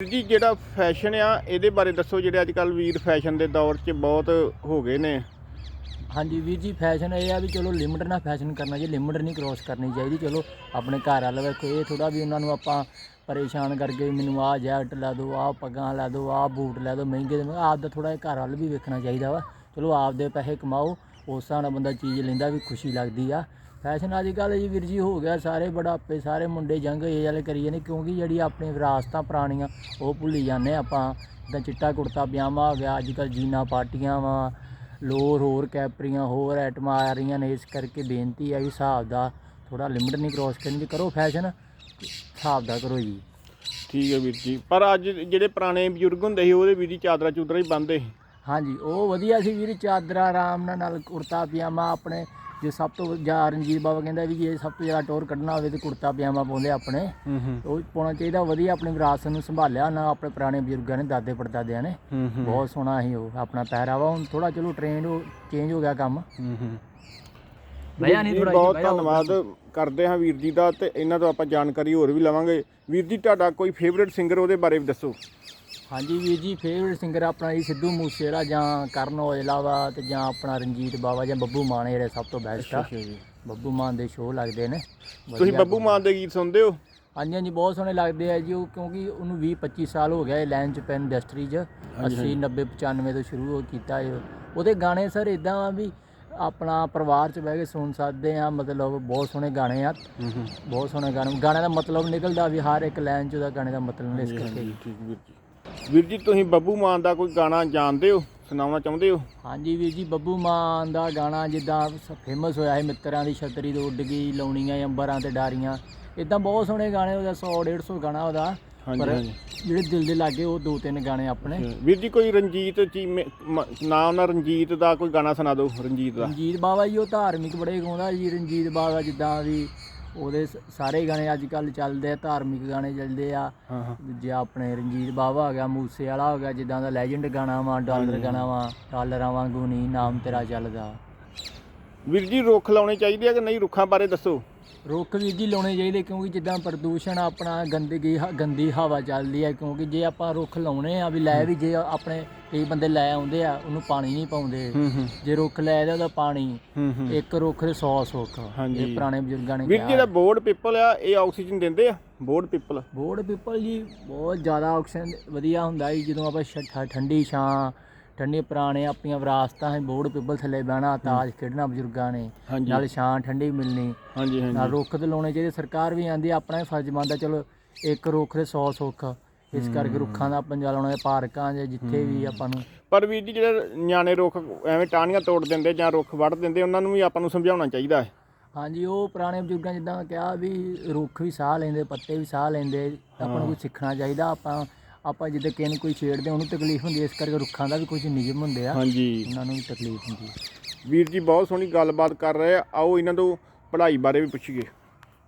ਵੀਰ ਜੀ, ਜਿਹੜਾ ਫੈਸ਼ਨ ਆ, ਇਹਦੇ ਬਾਰੇ ਦੱਸੋ ਜਿਹੜੇ ਅੱਜ ਕੱਲ ਵੀਰ ਫੈਸ਼ਨ ਦੇ ਦੌਰ 'ਚ ਬਹੁਤ ਹੋ ਗਏ ਨੇ। ਹਾਂਜੀ ਵੀਰ ਜੀ ਫੈਸ਼ਨ ਇਹ ਆ ਵੀ ਚਲੋ ਲਿਮਟ ਨਾਲ ਫੈਸ਼ਨ ਕਰਨਾ ਜੀ ਲਿਮਟ ਨਹੀਂ ਕ੍ਰੋਸ ਕਰਨੀ ਚਾਹੀਦੀ। ਚਲੋ ਆਪਣੇ ਘਰ ਵਾਲਾ ਵੇਖੋ, ਇਹ ਥੋੜਾ ਵੀ ਉਹਨਾਂ ਨੂੰ ਆਪਾਂ ਪਰੇਸ਼ਾਨ ਕਰਕੇ ਮੈਨੂੰ ਆਹ ਜੈਕਟ ਲੈ ਦਿਓ, ਆਹ ਪੱਗਾਂ ਲੈ ਦਿਓ, ਆਹ ਬੂਟ ਲੈ ਦਿਓ, ਮਹਿੰਗੇ ਦੇ ਆਪ ਦਾ ਥੋੜਾ ਜਿਹਾ ਘਰ ਵੱਲ ਵੀ ਵੇਖਣਾ ਚਾਹੀਦਾ ਵਾ। ਚਲੋ ਆਪਦੇ ਪੈਸੇ ਕਮਾਓ, ਉਸ ਹਿਸਾਬ ਨਾਲ ਬੰਦਾ ਚੀਜ਼ ਲੈਂਦਾ ਵੀ ਖੁਸ਼ੀ ਲੱਗਦੀ ਆ। ਫੈਸ਼ਨ ਅੱਜ ਕੱਲ੍ਹ ਜੀ ਵੀਰ ਜੀ ਹੋ ਗਿਆ ਸਾਰੇ ਬੜਾਪੇ ਸਾਰੇ ਮੁੰਡੇ ਜੰਗ ਏਜ ਵਾਲੇ ਕਰੀ ਜਾਂਦੇ ਕਿਉਂਕਿ ਜਿਹੜੀ ਆਪਣੀ ਵਿਰਾਸਤਾਂ ਪੁਰਾਣੀਆਂ ਉਹ ਭੁੱਲੀ ਜਾਂਦੇ ਆਪਾਂ। ਜਿੱਦਾਂ ਚਿੱਟਾ ਕੁੜਤਾ ਪਜਾਮਾ ਹੋ ਗਿਆ ਅੱਜ ਕੱਲ੍ਹ ਜੀਨਾ ਪਾਰਟੀਆਂ ਵਾ ਲੋਰ ਹੋਰ ਕੈਪਰੀਆਂ ਹੋਰ ਆਈਟਮਾਂ ਆ ਰਹੀਆਂ ਨੇ ਇਸ ਕਰਕੇ ਬੇਨਤੀ ਹੈ ਵੀ ਹਿਸਾਬ ਦਾ ਥੋੜਾ ਲਿਮਟ ਨਹੀਂ ਕ੍ਰੋਸ ਕਰਨੀ ਜੇ ਕਰੋ ਫੈਸ਼ਨ ਹਿਸਾਬ ਦਾ ਕਰੋ ਜੀ। ਠੀਕ ਹੈ ਵੀਰ ਜੀ ਪਰ ਅੱਜ ਜਿਹੜੇ ਪੁਰਾਣੇ ਬਜ਼ੁਰਗ ਹੁੰਦੇ ਸੀ ਉਹਦੇ ਵੀਰ ਜੀ ਚਾਦਰਾ ਚੂਦਰਾ ਹੀ ਬੰਨਦੇ ਸੀ। ਹਾਂਜੀ ਉਹ ਵਧੀਆ ਸੀ ਵੀਰ ਚਾਦਰਾ ਆਰਾਮ ਨਾਲ ਨਾਲ ਕੁੜਤਾ ਪਜਾਮਾ ਆਪਣੇ ਜੇ ਸਭ ਤੋਂ ਜਾਂ ਰਣਜੀਤ ਬਾਬਾ ਕਹਿੰਦਾ ਵੀ ਜੇ ਸਭ ਤੋਂ ਜ਼ਿਆਦਾ ਟੌਰ ਕੱਢਣਾ ਹੋਵੇ ਤੇ ਕੁੜਤਾ ਪਜਾਮਾ ਪਾਉਂਦੇ ਆਪਣੇ। ਹੂੰ ਹੂੰ। ਉਹ ਪਾਉਣਾ ਚਾਹੀਦਾ ਵਧੀਆ ਆਪਣੀ ਵਿਰਾਸਤ ਨੂੰ ਸੰਭਾਲਿਆ ਨਾ ਆਪਣੇ ਪੁਰਾਣੇ ਬਜ਼ੁਰਗਾਂ ਨੇ ਦਾਦੇ ਪੜਦਾਦਿਆਂ ਨੇ। ਬਹੁਤ ਸੋਹਣਾ ਸੀ ਉਹ ਆਪਣਾ ਪਹਿਰਾਵਾ। ਹੁਣ ਥੋੜਾ ਚਲੋ ਟ੍ਰੇਨਡ ਚੇਂਜ ਹੋ ਗਿਆ ਕੰਮ। ਹੂੰ ਹੂੰ। ਭਈਆ ਨਹੀਂ ਥੋੜਾ ਬਹੁਤ ਧੰਨਵਾਦ। ਕਰਦੇ ਹਾਂ ਵੀਰ ਜੀ ਦਾ ਤੇ ਇਹਨਾਂ ਤੋਂ ਆਪਾਂ ਜਾਣਕਾਰੀ ਹੋਰ ਵੀ ਲਵਾਂਗੇ। ਵੀਰ ਜੀ ਤੁਹਾਡਾ ਕੋਈ ਫੇਵਰਿਟ ਸਿੰਗਰ ਉਹਦੇ ਬਾਰੇ ਵੀ ਦੱਸੋ। ਹਾਂਜੀ ਵੀਰ ਜੀ ਫੇਵਰਿਟ ਸਿੰਗਰ ਆਪਣਾ ਜੀ ਸਿੱਧੂ ਮੂਸੇਵਾਲਾ ਜਾਂ ਕਰਨ ਔਜਲਾ ਵਾ ਤੇ ਜਾਂ ਆਪਣਾ ਰਣਜੀਤ ਬਾਵਾ ਜਾਂ ਬੱਬੂ ਮਾਨ ਜਿਹੜੇ ਸਭ ਤੋਂ ਬੈਸਟ ਆ। ਬੱਬੂ ਮਾਨ ਦੇ ਸ਼ੋਅ ਲੱਗਦੇ ਨੇ। ਤੁਸੀਂ ਬੱਬੂ ਮਾਨ ਦੇ ਗੀਤ ਸੁਣਦੇ ਹੋ? ਹਾਂਜੀ ਹਾਂਜੀ ਬਹੁਤ ਸੋਹਣੇ ਲੱਗਦੇ ਆ ਜੀ ਉਹ ਕਿਉਂਕਿ ਉਹਨੂੰ 20 25 ਸਾਲ ਹੋ ਗਿਆ ਇਹ ਲਾਈਨ ਚ। ਪੈਨ ਇੰਡਸਟਰੀ 'ਚ 80 90 95 ਤੋਂ ਸ਼ੁਰੂ ਹੋ ਕੀਤਾ ਇਹ। ਉਹਦੇ ਗਾਣੇ ਸਰ ਇਦਾਂ ਆ ਵੀ ਆਪਣਾ ਪਰਿਵਾਰ 'ਚ ਬਹਿ ਕੇ ਸੁਣ ਸਕਦੇ ਆ ਮਤਲਬ ਬਹੁਤ ਸੋਹਣੇ ਗਾਣੇ ਆ। ਬਹੁਤ ਸੋਹਣੇ ਗਾਣੇ ਗਾਣੇ ਦਾ ਮਤਲਬ ਨਿਕਲਦਾ ਵੀ ਹਰ ਇੱਕ ਲਾਈਨ 'ਚ ਉਹਦਾ ਗਾਣੇ ਦਾ ਮਤਲਬ ਇਸ ਕਰਕੇ। ਠੀਕ ਵੀਰ ਜੀ। ਵੀਰ ਜੀ ਤੁਸੀਂ ਬੱਬੂ ਮਾਨ ਦਾ ਕੋਈ ਗਾਣਾ ਜਾਣਦੇ ਹੋ? ਸੁਣਾਉਣਾ ਚਾਹੁੰਦੇ ਹੋ? ਹਾਂਜੀ ਵੀਰ ਜੀ ਬੱਬੂ ਮਾਨ ਦਾ ਗਾਣਾ ਜਿੱਦਾਂ ਫੇਮਸ ਹੋਇਆ ਹੈ ਮਿੱਤਰਾਂ ਦੀ ਛਤਰੀ ਤੋਂ ਉੱਡ ਗਈ ਲਾਉਣੀਆਂ ਅੰਬਰਾਂ ਤੇ ਡਾਰੀਆਂ। ਇਦਾਂ ਬਹੁਤ ਸੋਹਣੇ ਗਾਣੇ ਉਹਦਾ 100 150 ਗਾਣਾ ਉਹਦਾ। ਹਾਂਜੀ ਪਰ ਹਾਂਜੀ। ਜਿਹੜੇ ਦਿਲ ਦੇ ਲਾਗੇ ਉਹ ਦੋ ਤਿੰਨ ਗਾਣੇ ਆਪਣੇ। ਵੀਰ ਜੀ ਕੋਈ ਰਣਜੀਤ ਜੀ ਨਾਮ ਨਾਲ ਰਣਜੀਤ ਦਾ ਕੋਈ ਗਾਣਾ ਸੁਣਾ ਦਿਓ ਰਣਜੀਤ ਦਾ। ਰਣਜੀਤ ਬਾਵਾ ਜੀ ਉਹ ਧਾਰਮਿਕ ਬੜੇ ਗਾਉਂਦਾ ਜੀ। ਰਣਜੀਤ ਬਾਵਾ ਜਿੱਦਾਂ ਵੀ ਉਹਦੇ ਸ- ਸਾਰੇ ਗਾਣੇ ਅੱਜ ਕੱਲ ਚੱਲਦੇ ਆ ਧਾਰਮਿਕ ਗਾਣੇ ਚੱਲਦੇ ਆ। ਹਾਂ ਹਾਂ। ਜੇ ਆਪਣੇ ਰਣਜੀਤ ਬਾਵਾ ਹੋ ਗਿਆ ਮੂਸੇ ਵਾਲਾ ਹੋ ਗਿਆ ਜਿੱਦਾਂ ਦਾ ਲੈਜੈਂਡ ਗਾਣਾ ਵਾ ਡਾਲਰ ਗਾਣਾ ਵਾ ਡਾਲਰਾਂ ਵਾਂਗੂ ਨਹੀਂ ਨਾਮ ਤੇਰਾ ਚੱਲਦਾ। ਵੀਰ ਜੀ ਰੁੱਖ ਲਾਉਣੇ ਚਾਹੀਦੇ ਆ ਕਿ ਨਹੀਂ? ਰੁੱਖਾਂ ਬਾਰੇ ਦੱਸੋ। ਰੁੱਖ ਵੀ ਜੀ ਲਾਉਣੇ ਚਾਹੀਦੇ ਕਿਉਂਕਿ ਜਿੱਦਾਂ ਪ੍ਰਦੂਸ਼ਣ ਆਪਣਾ ਗੰਦਗੀ ਹ- ਗੰਦੀ ਹਵਾ ਚੱਲਦੀ ਹੈ ਕਿਉਂਕਿ ਜੇ ਆਪਾਂ ਰੁੱਖ ਲਾਉਣੇ ਆ ਵੀ ਲੈ ਵੀ ਜੇ ਆਪਣੇ ਕਈ ਬੰਦੇ ਲੈ ਆਉਂਦੇ ਆ ਉਹਨੂੰ ਪਾਣੀ ਨਹੀਂ ਪਾਉਂਦੇ। ਹੂੰ ਹੂੰ। ਜੇ ਰੁੱਖ ਲੈ ਇਹਦਾ ਉਹਦਾ ਪਾਣੀ। ਹੂੰ ਹੂੰ। ਇੱਕ ਰੁੱਖ ਦੇ 100 ਸੁੱਖ। ਹਾਂਜੀ। ਇਹ ਪੁਰਾਣੇ ਬਜ਼ੁਰਗਾਂ ਨੇ ਵੀਰ ਕਿਹਾ। ਜਿਹੜਾ ਬੋਰਡ ਪੀਪਲ ਆ ਇਹ ਆਕਸੀਜਨ ਦਿੰਦੇ ਆ ਬੋਰਡ ਪੀਪਲ। ਬੋਰਡ ਪੀਪਲ ਜੀ ਬਹੁਤ ਜ਼ਿਆਦਾ ਆਕਸੀਜਨ ਵਧੀਆ ਹੁੰਦਾ ਜੀ ਜਦੋਂ ਆਪਾਂ ਠ- ਠੰਡੀ ਛਾਂ ਠੰਡੀ ਪੁਰਾਣੇ ਆਪਣੀਆਂ ਵਿਰਾਸਤਾਂ ਹੈ ਬੋਰਡ ਪੀਪਲ ਥੱਲੇ ਬਹਿਣਾ ਤਾਜ ਖੇਡਣਾ ਬਜ਼ੁਰਗਾਂ ਨੇ। ਨਾਲ ਛਾਂ ਠੰਡੀ ਮਿਲਣੀ। ਹਾਂਜੀ ਨਾਲ ਰੁੱਖ ਤੇ ਲਾਉਣੇ ਚਾਹੀਦੇ ਸਰਕਾਰ ਵੀ ਆਂਦੀ ਆਪਣਾ ਹੀ ਫਰਜ਼ ਬਣਦਾ ਚਲੋ ਇੱਕ ਰੁੱਖ ਦੇ 100 ਸੁੱਖ। ਇਸ ਕਰਕੇ ਰੁੱਖਾਂ ਦਾ ਪੰਜਾ ਲਾਉਣਾ ਪਾਰਕਾਂ 'ਚ ਜਿੱਥੇ ਵੀ ਆਪਾਂ ਨੂੰ। ਪਰ ਵੀਰ ਜੀ ਜਿਹੜੇ ਨਿਆਣੇ ਰੁੱਖ ਐਵੇਂ ਟਾਹਣੀਆਂ ਤੋੜ ਦਿੰਦੇ ਜਾਂ ਰੁੱਖ ਵੱਢ ਦਿੰਦੇ ਉਹਨਾਂ ਨੂੰ ਵੀ ਆਪਾਂ ਨੂੰ ਸਮਝਾਉਣਾ ਚਾਹੀਦਾ ਹੈ। ਹਾਂਜੀ ਉਹ ਪੁਰਾਣੇ ਬਜ਼ੁਰਗਾਂ ਜਿੱਦਾਂ ਕਿਹਾ ਵੀ ਰੁੱਖ ਵੀ ਸਾਹ ਲੈਂਦੇ ਪੱਤੇ ਵੀ ਸਾਹ ਲੈਂਦੇ ਆਪਾਂ ਨੂੰ ਕੁਝ ਸਿੱਖਣਾ ਚਾਹੀਦਾ ਆਪਾਂ ਆਪਾਂ ਜਿੱਦਾਂ ਕਿਸੇ ਨੂੰ ਕੋਈ ਛੇੜਦੇ ਉਹਨੂੰ ਤਕਲੀਫ ਹੁੰਦੀ ਹੈ, ਇਸ ਕਰਕੇ ਰੁੱਖਾਂ ਦਾ ਵੀ ਕੁਝ ਨਿਯਮ ਹੁੰਦੇ ਆ। ਹਾਂਜੀ। ਉਹਨਾਂ ਨੂੰ ਵੀ ਤਕਲੀਫ ਹੁੰਦੀ ਹੈ ਵੀਰ ਜੀ ਬਹੁਤ ਸੋਹਣੀ ਗੱਲਬਾਤ ਕਰ ਰਹੇ ਆ। ਆਓ ਇਹਨਾਂ ਤੋਂ ਪੜ੍ਹਾਈ ਬਾਰੇ ਵੀ ਪੁੱਛੀਏ।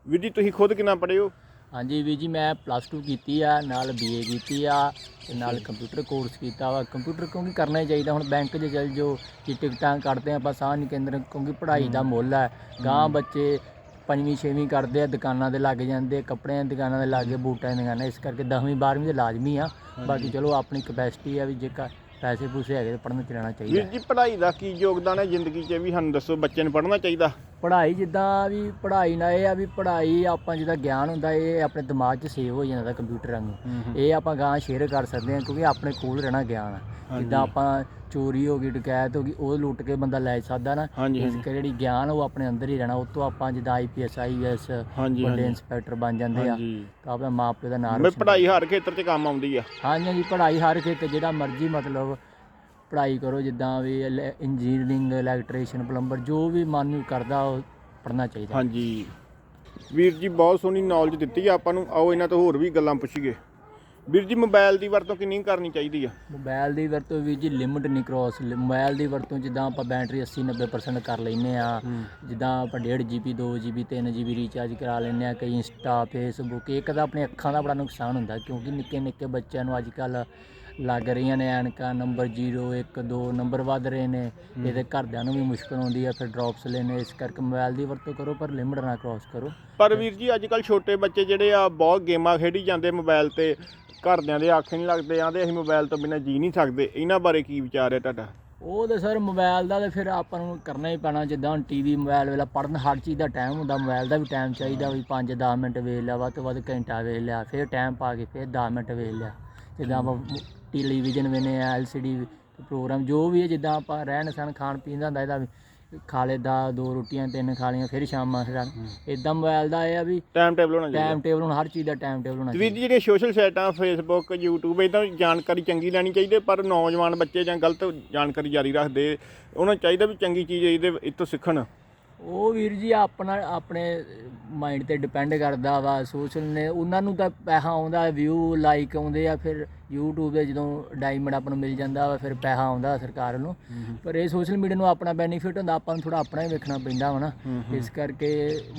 ਵੀਰ ਜੀ ਤੁਸੀਂ ਖੁਦ ਕਿੰਨਾ ਪੜ੍ਹੇ ਹੋ? ਹਾਂਜੀ ਵੀਰ ਜੀ ਮੈਂ ਪਲੱਸ 2 ਕੀਤੀ ਆ ਨਾਲ ਬੀਏ ਕੀਤੀ ਆ ਤੇ ਨਾਲ ਕੰਪਿਊਟਰ ਕੋਰਸ ਕੀਤਾ ਵਾ। ਕੰਪਿਊਟਰ ਕਿਉਂਕਿ ਕਰਨਾ ਹੀ ਚਾਹੀਦਾ ਹੁਣ ਬੈਂਕ 'ਚ ਚੱਲ ਜੋ ਕਿ ਟਿਕਟਾਂ ਕੱਢਦੇ ਆ ਆਪਾਂ ਸਾਹ ਨਹੀਂ ਕੇਂਦਰ ਕਿਉਂਕਿ ਪੜ੍ਹਾਈ ਦਾ ਮੁੱਲ ਹੈ ਗਾਂ ਬੱਚੇ ਪੰਜਵੀਂ ਛੇਵੀਂ ਕਰਦੇ ਆ ਦੁਕਾਨਾਂ ਦੇ ਲੱਗ ਜਾਂਦੇ ਕੱਪੜਿਆਂ ਦੀ ਦੁਕਾਨਾਂ ਦੇ ਲਾਗੇ ਬੂਟਾਂ ਦੀਆਂ ਦੁਕਾਨਾਂ ਇਸ ਕਰਕੇ 10ਵੀਂ 12ਵੀਂ ਤੇ ਲਾਜ਼ਮੀ ਆ। ਬਾਕੀ ਚਲੋ ਆਪਣੀ ਕਪੈਸਿਟੀ ਆ ਵੀ ਜੇਕਰ ਪੈਸੇ ਪੂਸੇ ਹੈਗੇ ਤਾਂ ਪੜ੍ਹਨ ਚ ਰਹਿਣਾ ਚਾਹੀਦਾ। ਵੀਰ ਜੀ ਪੜ੍ਹਾਈ ਦਾ ਕੀ ਯੋਗਦਾਨ ਹੈ ਜ਼ਿੰਦਗੀ 'ਚ? ਇਹ ਵੀ ਸਾਨੂੰ ਦੱਸੋ ਬੱਚੇ ਨੂੰ ਪੜ੍ਹਨਾ ਚਾਹੀਦਾ। ਪੜ੍ਹਾਈ ਜਿੱਦਾਂ ਵੀ ਪੜ੍ਹਾਈ ਨਾਲ ਇਹ ਆ ਵੀ ਪੜ੍ਹਾਈ ਆਪਾਂ ਜਿੱਦਾਂ ਗਿਆਨ ਹੁੰਦਾ ਇਹ ਆਪਣੇ ਦਿਮਾਗ 'ਚ ਸੇਵ ਹੋ ਜਾਂਦਾ ਕੰਪਿਊਟਰ ਵਾਂਗੂ। ਇਹ ਆਪਾਂ ਗਾਂ ਸ਼ੇਅਰ ਕਰ ਸਕਦੇ ਹਾਂ ਕਿਉਂਕਿ ਆਪਣੇ ਕੋਲ ਰਹਿਣਾ ਗਿਆਨ। ਜਿੱਦਾਂ ਆਪਾਂ ਚੋਰੀ ਹੋ ਗਈ ਡਕੈਤ ਹੋ ਗਈ ਉਹ ਲੁੱਟ ਕੇ ਬੰਦਾ ਲੈ ਸਕਦਾ ਨਾ। ਇਸ ਜਿਹੜੀ ਗਿਆਨ ਉਹ ਆਪਣੇ ਅੰਦਰ ਹੀ ਰਹਿਣਾ ਉਹ ਤੋਂ ਆਪਾਂ ਜਿੱਦਾਂ ਆਈਪੀਐਸ ਆਈਐਸ ਵੱਡੇ ਇੰਸਪੈਕਟਰ ਬਣ ਜਾਂਦੇ ਆ। ਤਾਂ ਆਪਣੇ ਮਾਪੇ ਦਾ ਨਾਮ ਮੈਂ ਪੜ੍ਹਾਈ ਹਰ ਖੇਤਰ 'ਚ ਕੰਮ ਆਉਂਦੀ ਆ। ਹਾਂਜੀ ਹਾਂਜੀ ਪੜ੍ਹਾਈ ਹਰ ਖੇਤਰ ਜਿਹੜਾ ਮਰਜ਼ੀ ਮਤਲਬ ਪੜ੍ਹਾਈ ਕਰੋ ਜਿੱਦਾਂ ਵੀ ਇੰਜੀਨੀਅਰਿੰਗ ਇਲੈਕਟ੍ਰੀਸ਼ੀਅਨ ਪਲੰਬਰ ਜੋ ਵੀ ਮਨ ਨੂੰ ਕਰਦਾ ਉਹ ਪੜ੍ਹਨਾ ਚਾਹੀਦਾ। ਹਾਂਜੀ। ਵੀਰ ਜੀ ਬਹੁਤ ਸੋਹਣੀ ਨੌਲੇਜ ਦਿੱਤੀ ਆ ਆਪਾਂ ਨੂੰ। ਆਓ ਇਹਨਾਂ ਤੋਂ ਹੋਰ ਵੀ ਗੱਲਾਂ ਪੁੱਛੀਏ। ਵੀਰ ਜੀ ਮੋਬਾਈਲ ਦੀ ਵਰਤੋਂ ਕਿੰਨੀ ਕਰਨੀ ਚਾਹੀਦੀ ਆ? ਮੋਬਾਈਲ ਦੀ ਵਰਤੋਂ ਵੀ ਜੀ ਲਿਮਟ ਨਹੀਂ ਕ੍ਰੋਸ ਮੋਬਾਈਲ ਦੀ ਵਰਤੋਂ ਜਿੱਦਾਂ ਆਪਾਂ ਬੈਟਰੀ 80 90% ਕਰ ਲੈਨੇ ਆ। ਜਿੱਦਾਂ ਆਪਾਂ 1.5 GB 2 GB 3 GB ਰੀਚਾਰਜ ਕਰਾ ਲੈਨੇ ਆ। ਕਈ ਇੰਸਟਾ ਫੇਸਬੁੱਕ ਇੱਕ ਤਾਂ ਆਪਣੀ ਅੱਖਾਂ ਦਾ ਬੜਾ ਨੁਕਸਾਨ ਹੁੰਦਾ ਕਿਉਂਕਿ ਨਿੱਕੇ ਨਿੱਕੇ ਬੱਚਿਆਂ ਨੂੰ ਅੱਜ ਕੱਲ ਲੱਗ ਰਹੀਆਂ ਨੇ ਐਨਕਾਂ ਨੰਬਰ 0 1 2 ਨੰਬਰ ਵੱਧ ਰਹੇ ਨੇ। ਇਹਦੇ ਘਰਦਿਆਂ ਨੂੰ ਵੀ ਮੁਸ਼ਕਲ ਆਉਂਦੀ ਹੈ ਫਿਰ ਡ੍ਰੌਪਸ ਲੈਣੇ ਇਸ ਕਰਕੇ ਮੋਬਾਈਲ ਦੀ ਵਰਤੋਂ ਕਰੋ ਪਰ ਲਿਮਟ ਨਾ ਕ੍ਰਾਸ ਕਰੋ। ਪਰ ਵੀਰ ਜੀ ਅੱਜ ਕੱਲ ਛੋਟੇ ਬੱਚੇ ਜਿਹੜੇ ਆ ਬਹੁਤ ਗੇਮਾਂ ਖੇਡੀ ਜਾਂਦੇ ਮੋਬਾਈਲ ਤੇ। ਘਰਦਿਆਂ ਦੇ ਆਖੇ ਨਹੀਂ ਲੱਗਦੇ ਆਂਦੇ ਅਸੀਂ ਮੋਬਾਈਲ ਤੋਂ ਬਿਨਾਂ ਜੀ ਨਹੀਂ ਸਕਦੇ। ਇਹਨਾਂ ਬਾਰੇ ਕੀ ਵਿਚਾਰ ਹੈ ਤੁਹਾਡਾ? ਉਹ ਤਾਂ ਸਰ ਮੋਬਾਈਲ ਦਾ ਤਾਂ ਫਿਰ ਆਪਾਂ ਨੂੰ ਕਰਨਾ ਹੀ ਪੈਣਾ ਜਿੱਦਾਂ ਹੁਣ ਟੀਵੀ ਮੋਬਾਈਲ ਵੇਲਾ ਪੜਨ ਹਰ ਚੀਜ਼ ਦਾ ਟਾਈਮ ਹੁੰਦਾ ਮੋਬਾਈਲ ਦਾ ਵੀ ਟਾਈਮ ਚਾਹੀਦਾ ਵੀ 5-10 ਮਿੰਟ ਵੇਖ ਲਿਆ ਵੱਧ ਤੋਂ ਵੱਧ ਘੰਟਾ ਵੇਖ ਲਿਆ ਫਿਰ ਟਾਈਮ ਪਾ ਕੇ ਫਿਰ 10 ਮਿੰਟ ਵੇਖ ਲਿਆ। ਜਿੱਦਾਂ ਆਪਾਂ ਟੈਲੀਵਿਜ਼ਨ ਵੇਨੇ ਆ ਐਲਸੀਡੀ ਪ੍ਰੋਗਰਾਮ ਜੋ ਵੀ ਹੈ ਜਿੱਦਾਂ ਆਪਾਂ ਰਹਿਣ ਸਹਿਣ ਖਾਣ ਪੀਣ ਦਾ ਹੁੰਦਾ ਇਹਦਾ ਵੀ ਖਾ ਲੇ ਦਾ ਦੋ ਰੋਟੀਆਂ ਤਿੰਨ ਖਾ ਲਈਆਂ ਫਿਰ ਸ਼ਾਮਾਂ ਫਿਰ ਇਦਾਂ ਮੋਬਾਈਲ ਦਾ ਇਹ ਆ ਵੀ ਟਾਈਮ ਟੇਬਲ ਹੋਣਾ ਚਾਹੀਦਾ। ਟਾਈਮ ਟੇਬਲ ਹੁਣ ਹਰ ਚੀਜ਼ ਦਾ ਟਾਈਮ ਟੇਬਲ ਹੋਣਾ ਜੀ ਜਿਹੜੀਆਂ ਸੋਸ਼ਲ ਸਾਈਟਾਂ ਫੇਸਬੁੱਕ YouTube ਇਦਾਂ ਜਾਣਕਾਰੀ ਚੰਗੀ ਲੈਣੀ ਚਾਹੀਦੀ ਪਰ ਨੌਜਵਾਨ ਬੱਚੇ ਜਾਂ ਗਲਤ ਜਾਣਕਾਰੀ ਜਾਰੀ ਰੱਖਦੇ ਉਹਨਾਂ ਚਾਹੀਦਾ ਵੀ ਚੰਗੀ ਚੀਜ਼ ਇਹਦੇ ਇਹ ਤੋਂ ਸਿੱਖਣ। ਉਹ ਵੀਰ ਜੀ ਆਪਣਾ ਆਪਣੇ ਮਾਈਂਡ ਤੇ ਡਿਪੈਂਡ ਕਰਦਾ ਵਾ ਸੋਸ਼ਲ ਨੇ। ਉਹਨਾਂ ਨੂੰ ਤਾਂ ਪੈਸਾ ਆਉਂਦਾ ਵਿਊ ਲਾਈਕ ਆਉਂਦੇ ਆ ਫਿਰ YouTube ਤੇ ਜਦੋਂ ਡਾਇਮੰਡ ਆਪਾਂ ਨੂੰ ਮਿਲ ਜਾਂਦਾ ਵਾ ਫਿਰ ਪੈਸਾ ਆਉਂਦਾ ਸਰਕਾਰ ਨੂੰ। ਪਰ ਇਹ ਸੋਸ਼ਲ ਮੀਡੀਆ ਨੂੰ ਆਪਣਾ ਬੈਨੀਫਿਟ ਹੁੰਦਾ ਆਪਾਂ ਨੂੰ ਥੋੜਾ ਆਪਣਾ ਹੀ ਵੇਖਣਾ ਪੈਂਦਾ ਵਾ ਨਾ। ਇਸ ਕਰਕੇ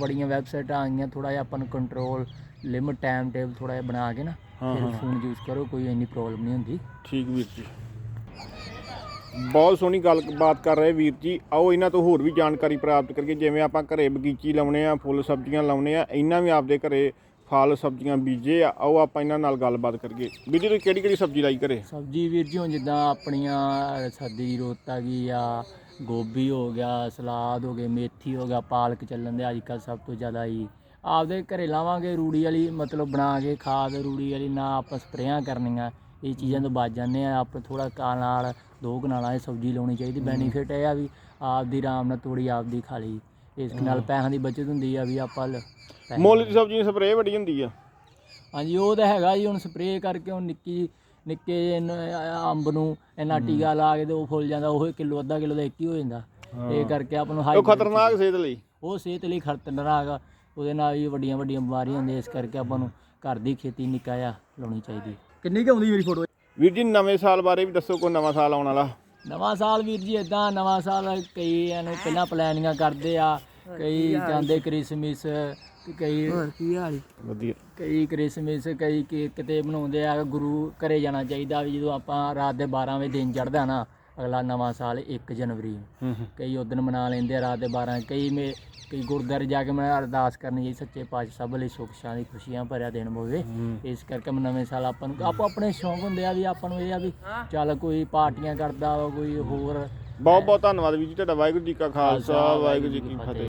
ਬੜੀਆਂ ਵੈਬਸਾਈਟਾਂ ਆਈਆਂ ਥੋੜਾ ਜਿਹਾ ਆਪਾਂ ਨੂੰ ਕੰਟਰੋਲ ਲਿਮਟ ਟਾਈਮ ਟੇਬਲ ਥੋੜਾ ਜਿਹਾ ਬਣਾ ਕੇ ਨਾ ਫਿਰ ਫੋਨ ਯੂਜ਼ ਕਰੋ ਕੋਈ ਇੰਨੀ ਪ੍ਰੋਬਲਮ ਨਹੀਂ ਹੁੰਦੀ। ਠੀਕ ਵੀਰ ਜੀ। ਬਹੁਤ ਸੋਹਣੀ ਗੱਲ ਬਾਤ ਕਰ ਰਹੇ ਵੀਰ ਜੀ। ਆਓ ਇਹਨਾਂ ਤੋਂ ਹੋਰ ਵੀ ਜਾਣਕਾਰੀ ਪ੍ਰਾਪਤ ਕਰੀਏ। ਜਿਵੇਂ ਆਪਾਂ ਘਰੇ ਬਗੀਚੀ ਲਾਉਣੇ ਆ, ਫੁੱਲ ਸਬਜ਼ੀਆਂ ਲਾਉਣੇ ਆ, ਇਹਨਾਂ ਵੀ ਆਪਦੇ ਘਰੇ ਫਲ ਸਬਜ਼ੀਆਂ ਬੀਜੇ ਆ। ਆਓ ਆਪਾਂ ਇਹਨਾਂ ਨਾਲ ਗੱਲਬਾਤ ਕਰੀਏ। ਵੀਰ ਜੀ, ਤੁਸੀਂ ਕਿਹੜੀ ਕਿਹੜੀ ਸਬਜ਼ੀ ਲਾਈ ਘਰੇ? ਸਬਜੀ ਵੀਰ ਜੀ, ਹੁਣ ਜਿੱਦਾਂ ਆਪਣੀਆਂ ਸਰਦੀ ਦੀ ਰੁੱਤ ਆ ਗਈ ਆ ਗੋਭੀ ਹੋ ਗਿਆ, ਸਲਾਦ ਹੋ ਗਏ, ਮੇਥੀ ਹੋ ਗਿਆ, ਪਾਲਕ ਚੱਲਣ ਦੇ ਅੱਜ ਕੱਲ ਸਭ ਤੋਂ ਜ਼ਿਆਦਾ ਹੀ ਆਪਦੇ ਘਰੇ ਲਾਵਾਂਗੇ, ਰੂੜੀ ਵਾਲੀ ਮਤਲਬ ਬਣਾ ਕੇ ਖਾਦ ਰੂੜੀ ਵਾਲੀ ਨਾ ਆਪਾਂ ਸਪਰੇਆਂ ਕਰਨੀਆਂ, ਇਹ ਚੀਜ਼ਾਂ ਤੋਂ ਬਚ ਜਾਂਦੇ ਆ। ਆਪਾਂ ਥੋੜਾ ਕਾ ਨਾਲ ਦੋ ਕਨਾਲਾਂ 'ਚ ਸਬਜ਼ੀ ਲਾਉਣੀ ਚਾਹੀਦੀ ਬੈਨੀਫਿਟ ਇਹ ਆ ਵੀ ਆਪਦੀ ਆਰਾਮ ਨਾਲ ਤੋੜੀ ਆਪਦੀ ਖਾ ਲਈ। ਇਸ ਨਾਲ ਪੈਸਿਆਂ ਦੀ ਬਚਤ ਹੁੰਦੀ ਆ ਵੀ ਆਪਾਂ ਲ- ਪੈਸੇ- ਮੁੱਲ ਦੀ ਸਬਜ਼ੀ ਸਪਰੇਅ ਬੜੀ ਹੁੰਦੀ ਆ। ਹਾਂਜੀ ਉਹ ਤਾਂ ਹੈਗਾ ਜੀ ਹੁਣ ਸਪਰੇਅ ਕਰਕੇ ਹੁਣ ਨਿੱਕੀ ਨਿੱਕੇ ਜਿਹੇ ਨ- ਅ- ਅੰਬ ਨੂੰ ਇੰਨਾ ਟੀਕਾ ਲਾ ਕੇ ਤੇ ਉਹ ਫੁੱਲ ਜਾਂਦਾ ਉਹ ਕਿਲੋ ਅੱਧਾ ਕਿਲੋ ਦਾ ਇੱਕ ਹੀ ਹੋ ਜਾਂਦਾ। ਇਹ ਕਰਕੇ ਆਪਾਂ ਨੂੰ ਉਹ ਹਾਈ ਖਤਰਨਾਕ ਸਿਹਤ ਲਈ। ਉਹ ਸਿਹਤ ਲਈ ਖਤਰਨਾਕ ਆ। ਉਹਦੇ ਨਾਲ ਵੀ ਵੱਡੀਆਂ ਵੱਡੀਆਂ ਬਿਮਾਰੀਆਂ ਹੁੰਦੀਆਂ ਇਸ ਕਰਕੇ ਆਪਾਂ ਨੂੰ ਘਰ ਦੀ ਖੇਤੀ ਨਿੱਕਾ ਜਿਹਾ ਲਾਉਣੀ ਚਾਹੀਦੀ। ਕਿੰਨੀ ਕੁ ਆਉਂਦੀ ਮੇਰੀ ਫੋਟੋ ਵੀਰ ਜੀ ਨਵੇਂ ਸਾਲ ਬਾਰੇ ਵੀ ਦੱਸੋ ਕੋਈ ਨਵਾਂ ਸਾਲ ਆਉਣ ਵਾਲਾ। ਨਵਾਂ ਸਾਲ ਵੀਰ ਜੀ ਇਦਾਂ ਨਵਾਂ ਸਾਲ ਕਈ ਇਹਨੂੰ ਪਹਿਲਾਂ ਪਲੈਨਿੰਗਾਂ ਕਰਦੇ ਆ ਕਈ ਜਾਂਦੇ ਕ੍ਰਿਸਮਸ ਤੇ ਕਈ ਕੀ ਹਾਲ ਵਧੀਆ। ਕਈ ਕ੍ਰਿਸਮਸ ਕਈ ਕਿ- ਕਿਤੇ ਬਣਾਉਂਦੇ ਆ ਗੁਰੂ ਘਰੇ ਜਾਣਾ ਚਾਹੀਦਾ ਵੀ ਜਦੋਂ ਆਪਾਂ ਰਾਤ ਦੇ 12 ਵਜੇ ਦਿਨ ਚੜ੍ਹਦਾ ਨਾ ਅਗਲਾ ਨਵਾਂ ਸਾਲ 1 ਜਨਵਰੀ ਨੂੰ। ਕਈ ਉਦਣ ਮਨਾ ਲੈਂਦੇ ਆ ਰਾਤ ਦੇ 12 ਕਈ ਮੇ ਕਈ ਗੁਰਦੁਆਰੇ ਜਾ ਕੇ ਮੈਂ ਅਰਦਾਸ ਕਰਨੀ ਜੀ ਸੱਚੇ ਪਾਤਸ਼ਾਹ ਸਭ ਲਈ ਸੁੱਖ ਸ਼ਾਂਤੀ ਖੁਸ਼ੀਆਂ ਭਰਿਆ ਦਿਨ ਹੋਵੇ ਇਸ ਕਰਕੇ ਮੈਂ ਨਵੇਂ ਸਾਲ ਆਪਾਂ ਨੂੰ ਆਪੋ ਆਪਣੇ ਸ਼ੌਂਕ ਹੁੰਦੇ ਆ ਵੀ ਆਪਾਂ ਨੂੰ ਇਹ ਆ ਵੀ ਚੱਲ ਕੋਈ ਪਾਰਟੀਆਂ ਕਰਦਾ ਵਾ ਕੋਈ ਹੋਰ ਬਹੁਤ ਬਹੁਤ ਧੰਨਵਾਦ ਵੀਰ ਜੀ ਤੁਹਾਡਾ ਵਾਹਿਗੁਰੂ ਜੀ ਕਾ ਖਾਲਸਾ ਵਾਹਿਗੁਰੂ ਜੀ ਕੀ ਫਤਿਹ।